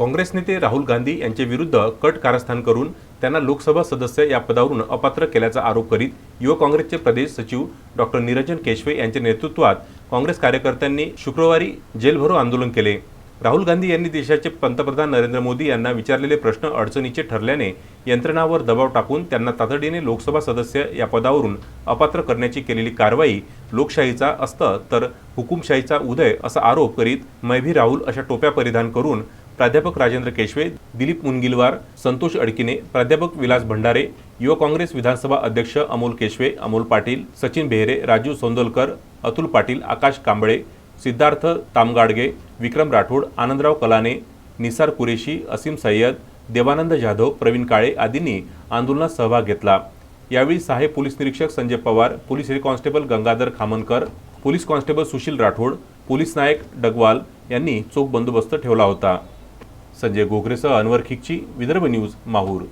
काँग्रेस नेते राहुल गांधी यांच्या विरुद्ध कट कारस्थान करून त्यांना लोकसभा सदस्य या पदावरून अपात्र केल्याचा आरोप करीत युवक काँग्रेसचे प्रदेश सचिव डॉक्टर निरंजन केशवे यांच्या नेतृत्वात काँग्रेस कार्यकर्त्यांनी शुक्रवारी जेलभरो आंदोलन केले. राहुल गांधी यांनी देशाचे पंतप्रधान नरेंद्र मोदी यांना विचारलेले प्रश्न अडचणीचे ठरल्याने यंत्रणावर दबाव टाकून त्यांना तातडीने लोकसभा सदस्य या पदावरून अपात्र करण्याची केलेली कारवाई लोकशाहीचा असतं तर हुकुमशाहीचा उदय असा आरोप करीत मै भी राहुल अशा टोप्या परिधान करून प्राध्यापक राजेंद्र केशवे दिलीप मुनगिलवार संतोष अडकिने प्राध्यापक विलास भंडारे युवा काँग्रेस विधानसभा अध्यक्ष अमोल केशवे अमोल पाटील सचिन बेहरे राजू सोंदोलकर अतुल पाटील आकाश कांबळे सिद्धार्थ तामगाडगे विक्रम राठोड आनंदराव कलाने निसार कुरेशी असीम सय्यद देवानंद जाधव प्रवीण काळे आदींनी आंदोलनात सहभाग घेतला. यावेळी सहाय्यक पोलीस निरीक्षक Sanjay Pawar police head constable Gangadhar Khamankar police constable Sushil Rathod police naik Dagwal यांनी चोख बंदोबस्त ठेवला होता. संजय गोखरेसह अनवर खिकची विदर्भ न्यूज माहूर.